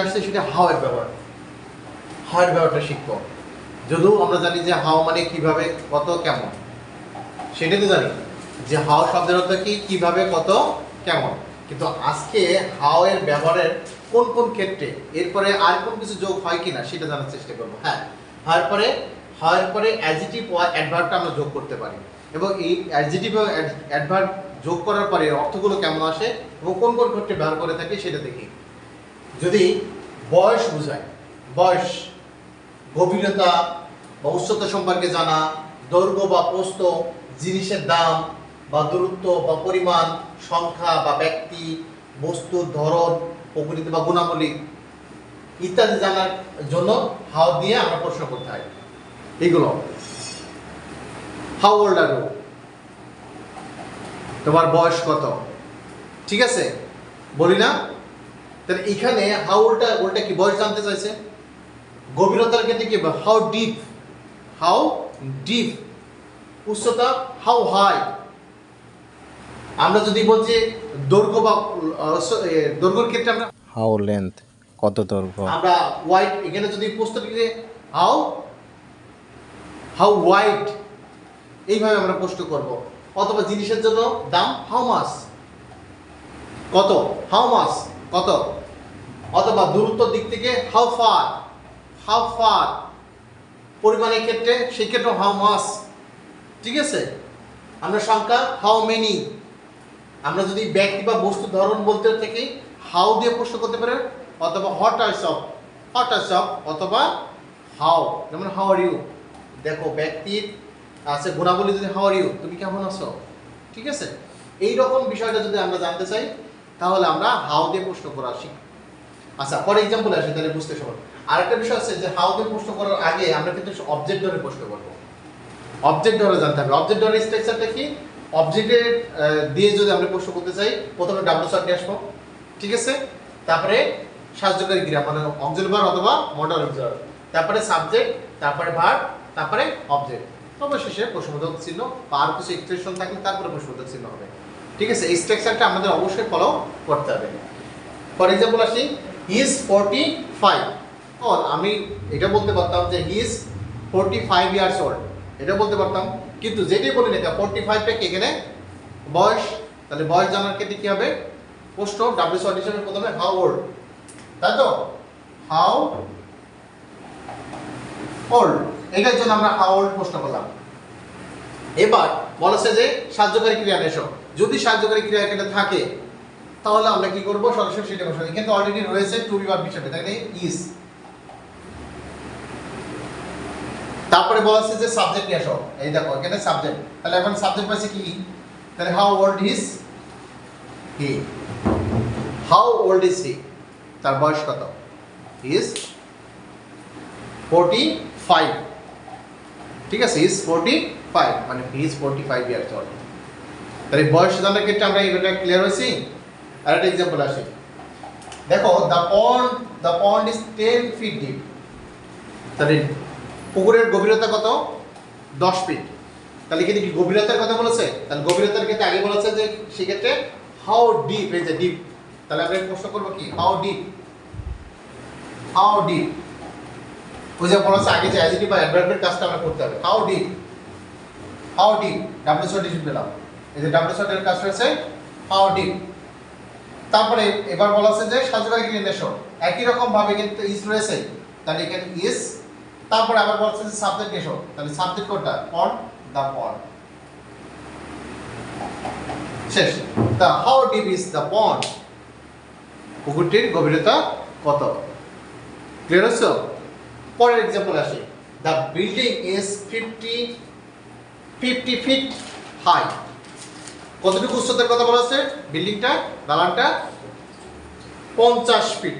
আসছে সেটা হাওয়ের ব্যবহার? হাও এর ব্যবহারটা শিখব? যদিও আমরা জানি যে হাও মানে কীভাবে কত কেমন। সেটা তো জানি। যে হাও শব্দের অর্থ কি, কীভাবে কত কেমন। কিন্তু আজকে হাও এর ব্যবহারের কোন কোন ক্ষেত্রে, এরপরে আর কোন কিছু যোগ হয় কিনা সেটা জানার চেষ্টা করব। হ্যাঁ হাওয়ার পরে হাওয়ার পরে অ্যাডজেটিভ ও অ্যাডভার্বটা আমরা যোগ করতে পারি। এবং এই অ্যাডজেটিভ অ্যাডভার্ব যোগ করার পরে অর্থগুলো কেমন আসে এবং কোন কোন ক্ষেত্রে ব্যবহার করে থাকে সেটা দেখি। যদি বয়স বোঝায়, বয়স, গভীরতা বা উচ্চতা সম্পর্কে জানা, দৈর্ঘ্য বা প্রস্থ, জিনিসের দাম বা দূরত্ব বা পরিমাণ, সংখ্যা বা ব্যক্তি বস্তুর ধরন, প্রকৃতি বা গুণাবলী ইত্যাদি জানার জন্য হাউ দিয়ে আমরা প্রশ্ন করতে হয়। এইগুলো। হাউ ওল্ড আর তোমার বয়স কত? ঠিক আছে? বলি না? তাহলে এখানে হাউ ওটা কি বয়স জানতে চাইছে? গভীরতার ক্ষেত্রে কি হাউ ডিপ হাউ ডিপ উচ্চতা হাউ হাই আমরা যদি বলছি দৈর্ঘ্য বা দৈর্ঘ্যের ক্ষেত্রে আমরা হাউ লেন্থ কত দৈর্ঘ্য? আমরা হোয়াইট এখানে যদি প্রশ্নটিকে হাউ হাউ হোয়াইট এইভাবে আমরা প্রশ্ন করব। অথবা জিনিসের জন্য দাম হাউ মাস কত? হাউ মাস কত? অথবা দূরত্ব দিক থেকে হাউ ফার হাউ ফার পরিমাণের ক্ষেত্রে, সেই ক্ষেত্রে হাউ মাস ঠিক আছে? আমরা সংখ্যা হাউ মেনি আমরা যদি ব্যক্তি বা বস্তু ধরন বলতে থাকি হাউ দিয়ে প্রশ্ন করতে পারে, অথবা হট আইস অফ হট আইস অফ অথবা হাউ যেমন হাউ আর ইউ দেখো ব্যক্তির আছে, গুণাবলী যদি হাউ আর ইউ তুমি কেমন আছো? ঠিক আছে? এই রকম বিষয়টা যদি আমরা জানতে চাই, তাহলে আমরা হাউ দিয়ে প্রশ্ন করা শিখব। আচ্ছা ফর এক্সাম্পল আসে, তাহলে বুঝতে সহজ। আরেকটা বিষয় আছে যে হাউ দিয়ে প্রশ্ন করার আগে আমরা কিন্তু অবজেক্ট ধরে প্রশ্ন করব। অবজেক্ট ধরে জানতে হবে। অবজেক্ট ধরে স্ট্রাকচারটা কি? অবজেক্টের দিয়ে যদি আমরা প্রশ্ন করতে চাই, প্রথমে ডাবল শট নিয়ে আসব। ঠিক আছে? তারপরে সাহায্যকারী ক্রিয়া মানে অক্সিলারি অথবা মডাল অক্সিলারি তারপরে সাবজেক্ট তারপরে ভার তারপরে অবজেক্ট অবশেষে প্রশ্নবোধক চিহ্ন বা আর কিছু এক্সপ্রেশন থাকলে তারপরে প্রশ্নবোধক চিহ্ন হবে। ঠিক আছে? এই স্ট্রাকচারটা আমাদের অবশ্যই ফলো করতে হবে। ফর এক্সাম্পল আসি। হি ইজ ফোরটি ফাইভ ও আমি এটা বলতে পারতাম যে he is forty five years old এটা বলতে পারতাম। কিন্তু যেটাই বলি না ফোরটি ফাইভটা কি এখানে? বয়স? তাহলে বয়স জানার ক্ষেত্রে কি হবে? প্রশ্ন ডাব্লিউ শর্ট হিসেবে প্রথমে হাউ ওল্ড তাই তো? হাউ ওল্ড এটার জন্য আমরা হাউ ওল্ড প্রশ্ন করলাম। এবার বলেছে যে সাহায্যকারী ক্রিয়া এসো। যদি সাহায্যকারী ক্রিয়া এখানে থাকে তাহলে আমরা কি করব? সরাসরি সেটা বসাবো। এখানে অলরেডি রয়েছে টু বি ভার্ব হিসেবে, তাই ইজ তারপরে বলা আছে যে সাবজেক্ট নিয়ে আসো। এই দেখো, এখানে সাবজেক্ট তাহলে এখন সাবজেক্ট পাইছে কি? তাহলে how old is he how old is he তার বয়স কত? ইজ ফোরটি ফাইভ ঠিক আছে ইজ ফোরটি ফাইভ মানে he is forty five years old তাহলে বয়স জানার ক্ষেত্রে আমরা এটা ক্লিয়ার হয়েছি? আর একটা এক্সাম্পল আসি। দেখো the pond the pond is ten feet deep তাহলে পুকুরের গভীরতা কত? দশ ফিট তাহলে এখানে কি গভীরতার কথা বলেছে? তাহলে গভীরতার ক্ষেত্রে আগে বলেছে যে সেক্ষেত্রে হাউ ডিপ এই যে ডিপ তাহলে আমরা প্রশ্ন করব কি? হাউ ডিপ হাউ ডিপ ওই যে বলা হচ্ছে আগে যে অ্যাজিটিভ বা অ্যাডভার্বের কাজটা আমরা করতে হবে। How deep how deep W short হিসেবে পেলাম। এই যে ডাব্লিউ শর্টের কাজটা রয়েছে হাউ ডিপ তারপরে এবার বলা আছে যে সাজুকারী নির্দেশ একই রকম ভাবে কিন্তু ইজ রয়েছে, তাহলে এখানে ইজ তারপরে আবার বলছে যে সাবজেক্ট এসো তাহলে সাবজেক্ট কোনটা? পন্ড দ্য পন্ড শেষ। The how deep is the pond পুকুরটির গভীরতা কত? ক্লিয়ার হচ্ছে পরের এক্সাম্পল আসি। The building is fifty fifty feet high কতটুকু উচ্চতার কথা বলা আছে? বিল্ডিংটা, দালানটা পঞ্চাশ ফিট।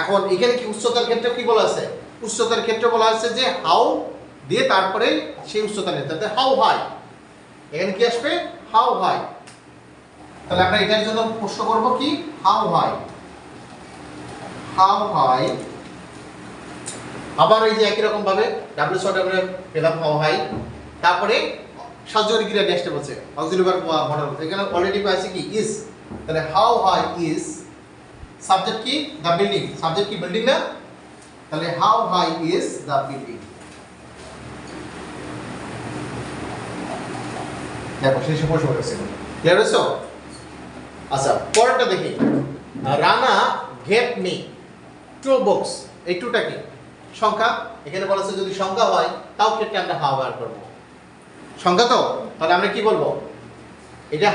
এখন এখানে কি উচ্চতার ক্ষেত্রে কি বলা আছে? উচ্চতার ক্ষেত্রে বলা আছে যে হাউ দিয়ে তারপরে সেই উচ্চতা নিতে হবে হাউ হাই। এখানে কি আসবে? How high. তাহলে আমরা এটার জন্য প্রশ্ন করব কি? How high. How high. আবার এই যে একই রকম ভাবে ডাব্লিউ শর্ট আমরা পেলাম হাউ হাই। তারপরে সাহায্যকারী ক্রিয়া নেক্সটে বলছে অক্সিলিয়ারি মডেল। এখানে অলরেডি পাইছে কি? ইজ তাহলে হাউ হাই ইজ সাবজেক্ট কি? দ্য বিল্ডিং সাবজেক্ট কি? বিল্ডিং না? তাহলে how high is the building দেখো, শেষে প্রশ্ন করেছিল ক্লিয়ার হয়েছে? আচ্ছা পরেরটা দেখি। Rana get me to books এই টুটা কি? সংখ্যা। এখানে বলা আছে যদি সংখ্যা হয়, তাও ক্ষেত্রে আমরা ব্যবহার করব। সংখ্যা তো? তাহলে আমরা কি বলব? এটা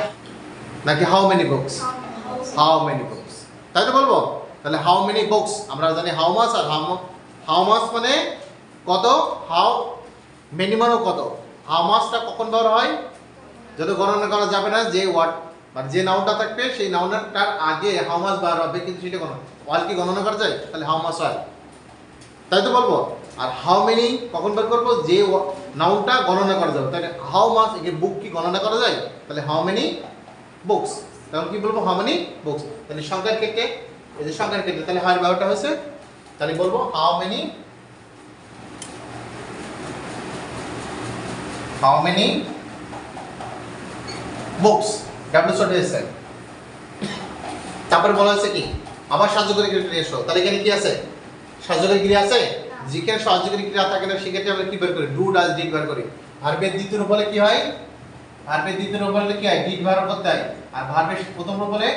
নাকি how many books how many books তাই তো বলব? তাহলে হাউ মেনি বুকস আমরা জানি হাউ মাস আর হাউ হাউ মাস মানে কত? হাউ মেনি মানও কত? হাউ মাসটা কখন ব্যবহার হয়? যত গণনা করা যাবে না যে ওয়ার্ড মানে যে নাউনটা থাকবে সেই নাউনটার আগে হাউ মাস বার হবে কিন্তু সেটা কোনো ওয়াল কি গণনা করা যায়? তাহলে হাউ মাস হয়? তাই তো বলব? আর হাউ মেনি কখন বের করব? যে নাউনটা গণনা করা যাবে। তাহলে হাউ মাস একে বুক কি গণনা করা যায়? তাহলে হাউ মেনি বুকস তখন কি বলব? হাউ মেনি বুকস তাহলে সংখ্যার ক্ষেত্রে এই যে সংখ্যার ক্ষেত্রে তাহলে হার ব্যবহারটা হয়েছে, তাহলে বলব how many how many books W short এসে তারপরে বলা হয়েছে কি? আবার সাহায্যকারী ক্রিয়া এসো তাহলে এখানে কি আছে? সাহায্যকারী ক্রিয়া আছে? যেখানে সাহায্যকারী ক্রিয়া থাকে না, সেক্ষেত্রে আমরা কি বের করি? ডু ডাজ ডিড বের করি। ভার্বের দ্বিতীয় রূপ হলে কি হয়? ভার্বের দ্বিতীয় রূপ হলে কি হয়? ডিড ব্যবহার করতে হয়। আর ভার্বের প্রথম রূপ হলে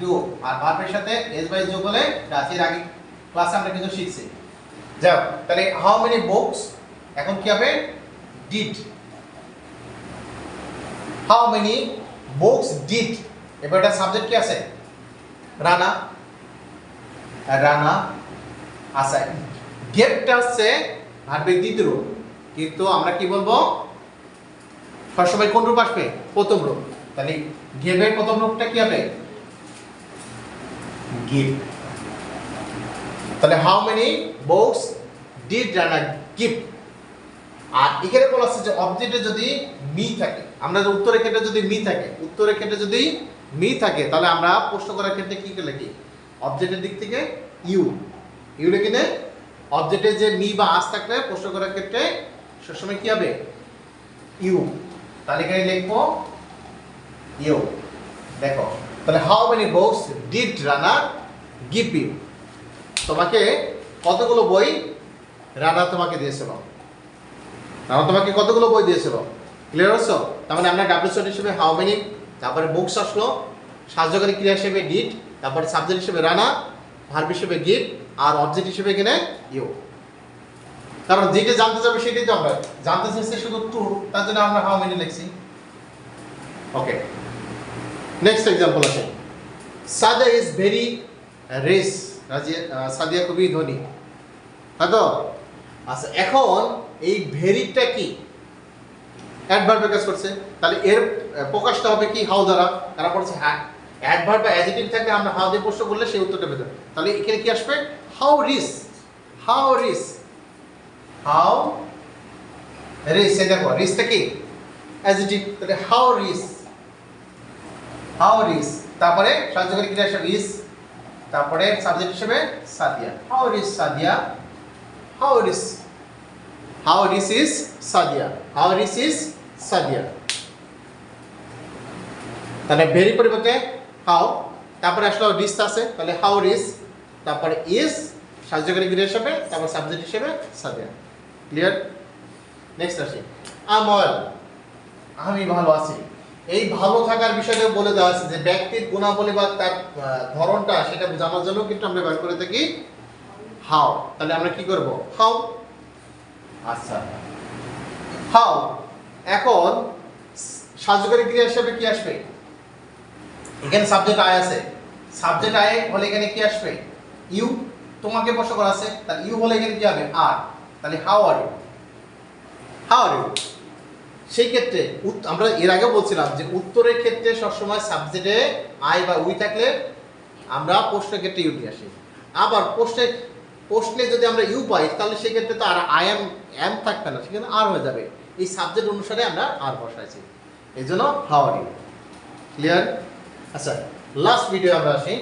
ডু। আর ভার্বের সাথে এস বাই যোগ হলে এর আগে ক্লাসে আমরা কিছু শিখছি। যাও, তাহলে হাউ মেনি বুকস এখন কি হবে? Did how many books did এবার এটা সাবজেক্ট কি আছে? রানা। রানা আচ্ছা গেটটা হচ্ছে ভার্বের দ্বিতীয় রূপ কিন্তু আমরা কি বলব? সবসময় কোন রূপ আসবে? প্রথম রূপ। তাহলে গেভের প্রথম রূপটা কি হবে? গিভ তাহলে how many books did Rana give আর এখানে বলা আছে যে অবজেক্টে যদি মি থাকে, আমরা যে উত্তরের ক্ষেত্রে যদি মি থাকে, উত্তরের ক্ষেত্রে যদি মি থাকে, তাহলে আমরা প্রশ্ন করার ক্ষেত্রে কি লিখি অবজেক্টের দিক থেকে ইউ ইউ লিখে অবজেক্টে যে মি বা আস থাকলে প্রশ্ন করার ক্ষেত্রে সবসময় কি হবে? ইউ। এখানে লিখব ইউ। দেখো, তাহলে হাউ মেনি বুকস ডিড রানার গিভ ইউ তোমাকে কতগুলো বই রানা তোমাকে দিয়েছিল? রানা তোমাকে কতগুলো বই দিয়েছিল? ক্লিয়ার হচ্ছে তার মানে আমরা ডাব্লিউ শট হিসেবে হাউ মেনি তারপরে বুকস আসলো, সাহায্যকারী ক্রিয়া হিসেবে ডিড তারপরে সাবজেক্ট হিসেবে রানা ভার্ব হিসেবে গিভ আর অবজেক্ট হিসেবে এখানে ইউ কারণ যেটা জানতে যাবে সেটাই তো আমরা জানতে চাইছি শুধু ট্রু তার জন্য আমরা হাউ মেনি লিখছি। ওকে নেক্সট এক্সাম্পল আছে। Sadia is very rich Sadia খুবই ধনী। হ্যাঁ তো? আচ্ছা এখন এই ভেরিটা কি? অ্যাডভার্বে কাজ করছে। তাহলে এর প্রকাশটা হবে কি হাউ দ্বারা? তারা বলছে হ্যাঁ। অ্যাডভার্ব বা অ্যাডিটিভ থাকলে আমরা হাউ দিয়ে প্রশ্ন করলে সেই উত্তরটা পেতে তাহলে এখানে কি আসবে? রিস হাউ রিস হাউ রিস এই দেখো রিসটা কি? অ্যাডিটিভ তাহলে হাউ রিস হাউ রিস তারপরে সাহায্যকারী ক্রিয়া হিসেবে রিস তারপরে সাবজেক্ট হিসেবে Sadia. How rich Sadia? How rich how rich is Sadia. How rich is Sadia. তাহলে ভেরি পরিবর্তে হাউ তারপরে আসলো রিস আছে। তাহলে হাউ রিস তারপরে ইজ সাহায্যকারী ক্রিয়া হিসেবে, তারপর সাবজেক্ট হিসেবে সাদিয়া ক্লিয়ার নেক্সট আসি। আমল। আমি ভালো আছি। এই ভালো থাকার বিষয়টা বলে দেওয়া আছে যে, ব্যক্তির গুণাবলী বা তার ধরনটা, সেটা জানার জন্য কিন্তু আমরা ব্যবহার করে থাকি হাও তাহলে আমরা কি করব? হাও আচ্ছা। হাও এখন, সাহায্যকারী ক্রিয়া হিসেবে কি আসবে? এখানে সাবজেক্ট আয় আছে। সাবজেক্ট আয় হলে এখানে কি আসবে? ইউ, তোমাকে প্রশ্ন করা আছে, তাহলে ইউ হলে এখানে কি হবে? আর। তাহলে how are you how are you সেই ক্ষেত্রে আমরা এর আগে বলছিলাম যে উত্তরের ক্ষেত্রে সবসময় সাবজেক্টে আই বা উই থাকলে আমরা প্রশ্নের ক্ষেত্রে ইউ নিয়ে আসি। আবার প্রশ্নে প্রশ্নে যদি আমরা ইউ পাই, তাহলে সেক্ষেত্রে তো আর আই এম এম থাকবে না, সেখানে আর হয়ে যাবে। এই সাবজেক্ট অনুসারে আমরা আর বসাইছি। এই জন্য হাউ আর ইউ ক্লিয়ার আচ্ছা লাস্ট ভিডিও আমরা আসি।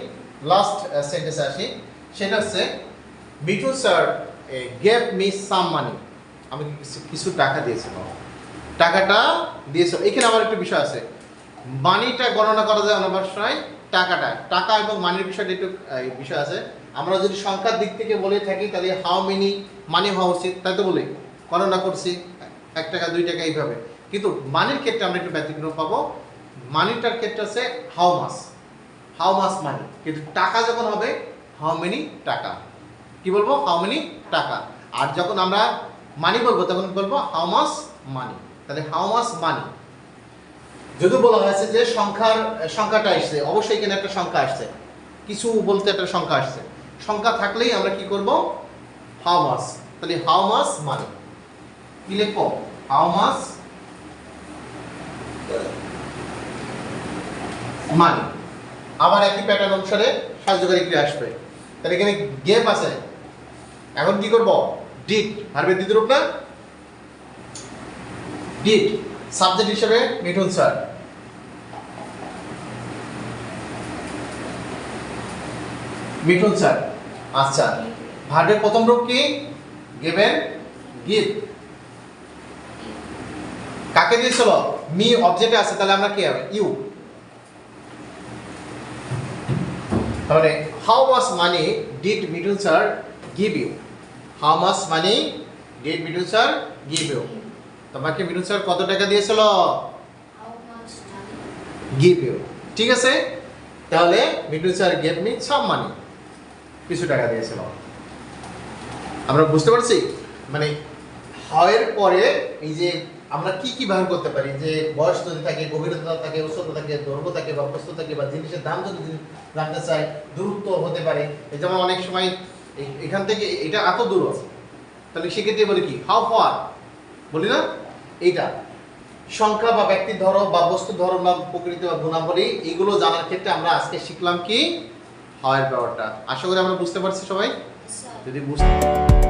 লাস্ট সেন্টেন্সে আসি। সেটা হচ্ছে Mithu sir gave me some money আমি কিছু- কিছু টাকা দিয়েছিলাম। টাকাটা দিয়েছিল এখানে আমার একটা বিষয় আছে। মানিটা গণনা করা যায় অনেক সময় টাকাটা। টাকা এবং মানির বিষয়টা একটু বিষয় আছে। আমরা যদি সংখ্যার দিক থেকে বলে থাকি, তাহলে হাউ মেনি মানি হওয়া উচিত, তাই তো বলি? গণনা করছি, এক টাকা, দুই টাকা, এইভাবে। কিন্তু মানির ক্ষেত্রে আমরা একটু ব্যতিক্রম পাবো। মানিটার ক্ষেত্রে আছে হাউ মাস হাউ মাস মানি কিন্তু টাকা যখন হবে হাউ মেনি টাকা? কি বলব? হাউ মেনি টাকা? আর যখন আমরা মানি বলব, তখন বলব? হাউ মাস মানি তাহলে হাউ মাস মানি যদি বলা হয়েছে যে সংখ্যার, সংখ্যাটা আসছে অবশ্যই এখানে একটা সংখ্যা আসছে। কিছু বলতে একটা সংখ্যা আসছে। সংখ্যা থাকলেই আমরা কি করব? হাউ মাস তাহলে হাউ মাস মানি কি লিখব? হাউ মাস মানি আবার একই প্যাটার্ন অনুসারে সাহায্যকারী ক্রিয়া আসবে। তাহলে এখানে গেপ আছে। এখন কি করব? ডিট ভার্বের দ্বিতীয় রূপ না? ডিট সাবজেক্ট হিসেবে মিঠুন স্যার মিঠুন স্যার আচ্ছা ভার্বের প্রথম রূপ কি? গেবেন গিভ কাকে দিয়েছিল? মি অবজেক্টে আছে, তাহলে আমরা কি হবে? ইউ তাহলে how much money did Mithun sir give you how much money did Mithun sir give you তোমাকে মিঠুন স্যার কত টাকা দিয়েছিল? গিভ ইউ ঠিক আছে? তাহলে Mithun sir gave me some money কিছু টাকা দিয়েছিল। আমরা বুঝতে পারছি? মানে হাওয়ের পরে এই যে আমরা কি কি ব্যবহার করতে পারি? যে বয়স যদি থাকে গভীরতা থাকে উচ্চতা থাকে দৈর্ঘ্য থাকে বা প্রস্থ থাকে বা জিনিসের দাম যদি জানতে চাই দূরত্ব হতে পারে। যেমন অনেক সময় এখান থেকে এটা এত দূর আছে। তাহলে সেক্ষেত্রে বলি কি? হাউ ফার বলি না? এইটা। সংখ্যা বা ব্যক্তির ধরো বা বস্তু ধরন বা প্রকৃতি বা গুণাবলী এইগুলো জানার ক্ষেত্রে আমরা আজকে শিখলাম কি? হাওয়ার ব্যাপারটা আশা করি আমরা বুঝতে পারছি সবাই? যদি বুঝতে